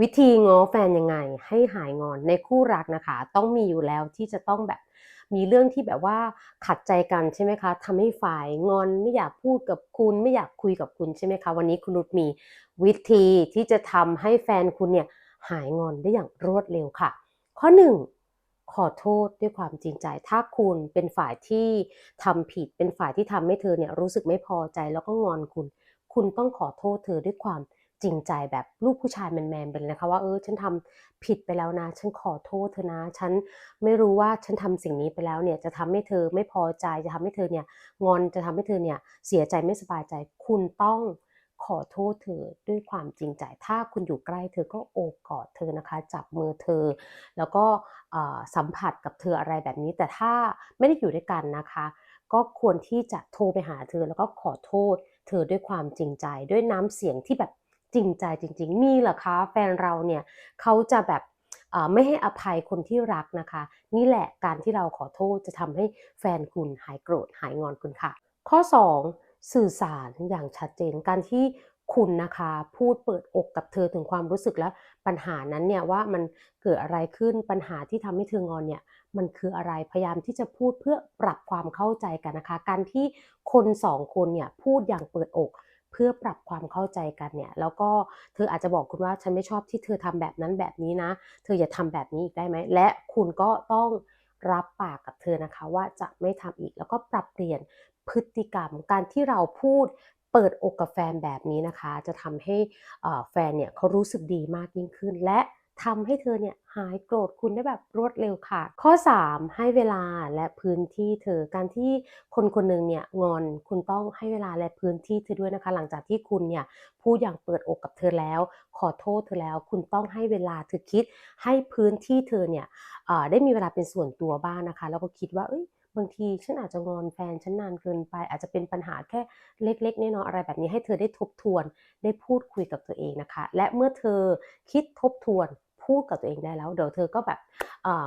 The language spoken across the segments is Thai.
วิธีง้อแฟนยังไง ให้หายงอนในคู่รักนะคะ ต้องมีอยู่แล้วที่จะต้องแบบมีเรื่องที่แบบว่าขัดใจกันใช่ไหมคะทำให้ฝ่ายงอนไม่อยากพูดกับคุณไม่อยากคุยกับคุณใช่ไหมคะ วันนี้คุณนุชมีวิธีที่จะทำให้แฟนคุณเนี่ยหายงอนได้อย่างรวดเร็วค่ะ ข้อหนึ่งขอโทษด้วยความจริงใจ ถ้าคุณเป็นฝ่ายที่ทำผิด เป็นฝ่ายที่ทำให้เธอเนี่ยรู้สึกไม่พอใจแล้วก็งอนคุณ คุณต้องขอโทษเธอด้วยความ จริงใจแบบลูกผู้ชายแมนๆไปเลยนะคะ ว่าเออฉันทำผิดไปแล้วนะ ฉันขอโทษเธอนะ ฉันไม่รู้ว่าฉันทำสิ่งนี้ไปแล้วเนี่ยจะทำให้เธอไม่พอใจจะทำให้เธอเนี่ยงอนจะทำให้เธอเนี่ยเสียใจไม่สบายใจ คุณต้องขอโทษเธอด้วยความจริงใจ ถ้าคุณอยู่ใกล้เธอก็โอบกอดเธอนะคะ จับมือเธอ แล้วก็สัมผัสกับเธออะไรแบบนี้ แต่ถ้าไม่ได้อยู่ด้วยกันนะคะ ก็ควรที่จะโทรไปหาเธอแล้วก็ขอโทษ เธอด้วยความจริงใจ ด้วยน้ำเสียงที่แบบ จริงใจจริง ๆ มีเหรอคะแฟนเราเนี่ยเขาจะแบบไม่ให้อภัยคนที่รักนะคะ นี่แหละการที่เราขอโทษจะทำให้แฟนคุณหายโกรธหายงอนคุณค่ะ ข้อ 2 สื่อสารอย่างชัดเจนการที่คุณนะคะพูดเปิดอกกับเธอถึงความรู้สึกและปัญหานั้นเนี่ยว่ามันเกิดอะไรขึ้นปัญหาที่ทำให้เธองอนเนี่ยมันคืออะไรพยายามที่จะพูดเพื่อปรับความเข้าใจกันนะคะ การที่คนสองคนเนี่ยพูดอย่างเปิดอก เพื่อปรับความเข้าใจกันเนี่ย แล้วก็เธออาจจะบอกคุณว่าฉันไม่ชอบที่เธอทำแบบนั้นแบบนี้นะ เธออย่าทำแบบนี้อีกได้ไหม และคุณก็ต้องรับปากกับเธอนะคะ ว่าจะไม่ทำอีก แล้วก็ปรับเปลี่ยนพฤติกรรมการที่เราพูดเปิดอกกับแฟนแบบนี้นะคะ จะทำให้แฟนเนี่ยเขารู้สึกดีมากยิ่งขึ้นและ ทำให้เธอเนี่ยหายโกรธคุณได้แบบรวดเร็วค่ะ ข้อ 3 ให้เวลาและพื้นที่เธอการที่คนคนหนึ่งเนี่ยงอนคุณต้องให้เวลาและพื้นที่เธอด้วยนะคะ หลังจากที่คุณเนี่ยพูดอย่างเปิดอกกับเธอแล้ว ขอโทษเธอแล้ว คุณต้องให้เวลาเธอคิด ให้พื้นที่เธอเนี่ยได้มีเวลาเป็นส่วนตัวบ้างนะคะ แล้วก็คิดว่าเอ้ยบางทีฉันอาจจะงอนแฟนฉันนานเกินไป อาจจะเป็นปัญหาแค่เล็กๆน้อยๆอะไรแบบนี้ให้เธอได้ทบทวนได้พูดคุยกับตัวเองนะคะ และเมื่อเธอคิดทบทวน พูดกับตัวเองได้แล้ว เดี๋ยวเธอก็แบบ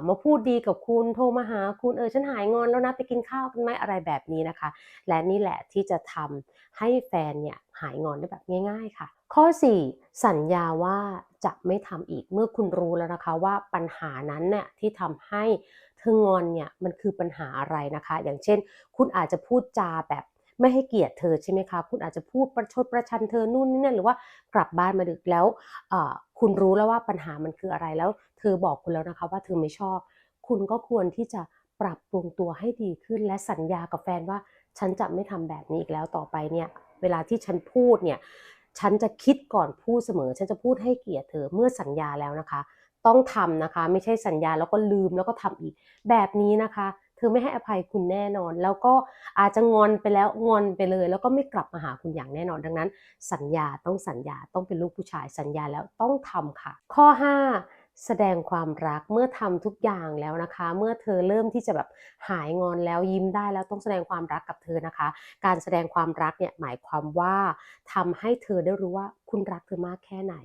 มาพูดดีกับคุณโทรมาหาคุณเออฉันหายงอนแล้วนะไปกินข้าวกันไหมอะไรแบบนี้นะคะ และนี่แหละที่จะทำให้แฟนเนี่ยหายงอนได้แบบง่าย ๆ ค่ะ ข้อ 4 สัญญาว่าจะไม่ทำอีกเมื่อคุณรู้แล้วนะคะ ว่าปัญหานั้นเนี่ยที่ทำให้เธองอนเนี่ยมันคือปัญหาอะไรนะคะ อย่างเช่น คุณอาจจะพูดจาแบบไม่ให้เกียรติเธอใช่ไหมคะ คุณอาจจะพูดประชดประชันเธอนู่นนี่นั่นหรือว่ากลับบ้านมาดึกแล้ว คุณรู้แล้วว่าปัญหามันคืออะไรแล้ว เธอบอกคุณแล้วนะคะว่าเธอไม่ชอบ คุณก็ควรที่จะปรับปรุงตัวให้ดีขึ้น และสัญญากับแฟนว่า ฉันจะไม่ทำแบบนี้อีกแล้วต่อไปเนี่ย เวลาที่ฉันพูดเนี่ย ฉันจะคิดก่อนพูดเสมอ ฉันจะพูดให้เกียรติเธอเมื่อสัญญาแล้วนะคะ ต้องทำนะคะ ไม่ใช่สัญญาแล้วก็ลืมแล้วก็ทำอีก แบบนี้นะคะ ธอไม่ให้อภัยคุณแน่นอน แล้วก็อาจจะงอนไปแล้วงอนไปเลย แล้วก็ไม่กลับมาหาคุณอย่างแน่นอนดังนั้น สัญญาต้องสัญญาต้องเป็นลูกผู้ชายสัญญาแล้วต้องทำค่ะ ข้อ 5แสดงความรักเมื่อทำทุกอย่างแล้วนะคะ เมื่อเธอเริ่มที่จะแบบหายงอนแล้วยิ้มได้แล้วต้องแสดงความรักกับเธอนะคะ การแสดงความรักเนี่ยหมายความว่าทำให้เธอได้รู้ว่าคุณรักเธอมากแค่ไหน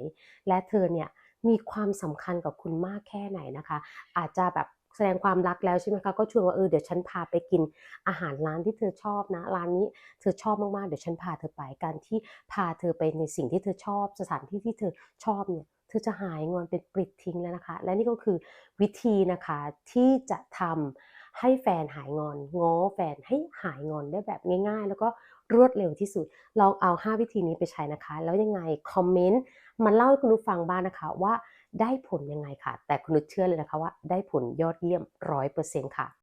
และเธอเนี่ยมีความสำคัญกับคุณมากแค่ไหนนะคะ อาจจะแบบ แสดงความรักแล้วใช่ไหมคะก็ชวนว่าเออเดี๋ยวฉันพาไปกินอาหารร้านที่เธอชอบนะร้านนี้เธอชอบมากๆเดี๋ยวฉันพาเธอไปการที่พาเธอไปในสิ่งที่เธอชอบ สถานที่ที่เธอชอบเนี่ยเธอจะหายงอนเป็นปลิดทิ้งแล้วนะคะ และนี่ก็คือวิธีนะคะที่จะทำให้แฟนหายงอน ง้อแฟนให้หายงอนได้แบบง่าย ๆ แล้วก็รวดเร็วที่สุด ลองเอา 5 วิธีนี้ไปใช้นะคะ แล้วยังไงคอมเมนต์มาเล่าให้คุณผู้ฟังบ้างนะคะว่า ได้ผลยังไงค่ะ แต่คุณนุชเชื่อเลยนะคะว่าได้ผลยอดเยี่ยมร้อยเปอร์เซ็นต์ค่ะ